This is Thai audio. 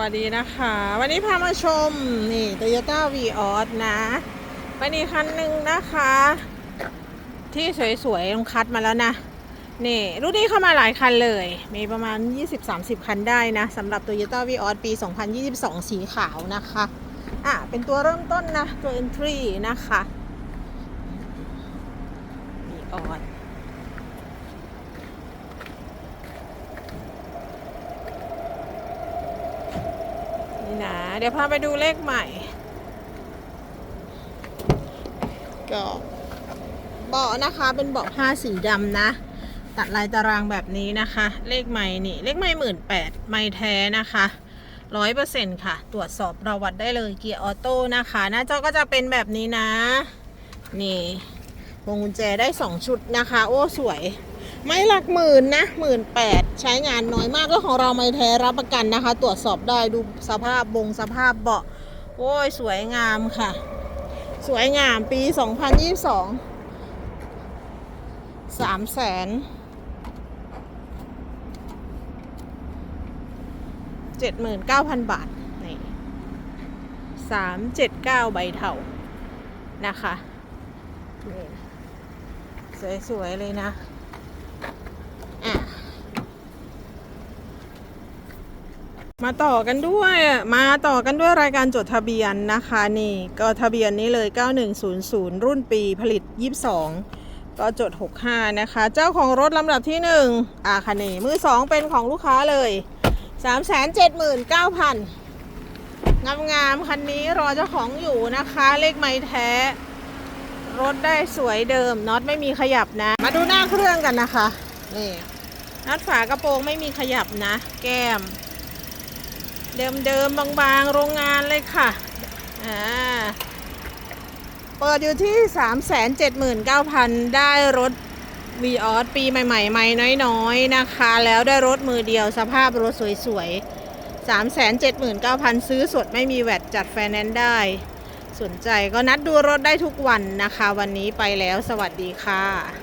วัสดีนะคะ วันนี้พามาชม นี่ Toyota v ีออสนะวันนี้คันหนึ่งนะคะ ที่สวยๆลงคัดมาแล้วนะ นี่รุ่นนี้เข้ามาหลายคันเลย มีประมาณ 20-30 คันได้นะสำหรับ Toyota v ีออสปี 2022 สีขาวนะคะ อะ เป็นตัวเริ่มต้นนะ ตัว entry นะคะ v ีออส นี่นะ เดี๋ยวพาไปดูเลขใหม่ ก็เบาะนะคะเป็นเบาะผ้าสีดำนะ ตัดลายตารางแบบนี้นะคะ เลขใหม่นี่ เลขใหม่หมื่นแปดไม่แท้นะคะร้อยเปอร์เซ็นต์ค่ะ ตรวจสอบประวัติได้เลยเกียร์ออโต้นะคะ หน้าจอก็จะเป็นแบบนี้นะ นี่วงกุญแจได้2ชุดนะคะ โอ้ สวย ไม่หลักหมื่นนะหมื่นแปดใช้งานน้อยมากก็ของเราไม่แท้รับประกันนะคะ ตรวจสอบได้ดูสภาพบงสภาพเบาะโอ้ย สวยงามค่ะ สวยงามปี 2022 3แสน79,000บาท นี่379ใบเถานะคะ สวย ๆ เลยนะ มาต่อกันด้วยมาต่อกันด้วยรายการจดทะเบียนนะคะนี่ก็ทะเบียนนี้เลย 9100 รุ่นปีผลิต 22 ก็จด 65 นะคะ เจ้าของรถลำดับที่ 1อ่าคันนี้มือ 2 เป็นของลูกค้าเลย 379,000งามงามๆคันนี้รอเจ้าของอยู่นะคะ เลขไม้แท้ รถได้สวยเดิมน็อตไม่มีขยับนะ มาดูหน้าเครื่องกันนะคะนี่น็อตฝากระโปรงไม่มีขยับนะ แก้ม เดิมๆบางๆ โรงงานเลยค่ะ อ่า เปิดอยู่ที่ 379,000 ได้รถ v ีออสปีใหม่ๆใหม่น้อยๆ นะคะ แล้วได้รถมือเดียวสภาพรถสวยๆ 379,000 ซื้อสดไม่มีแวดจัดไฟแนนซ์ได้ สนใจก็นัดดูรถได้ทุกวันนะคะ วันนี้ไปแล้วสวัสดีค่ะ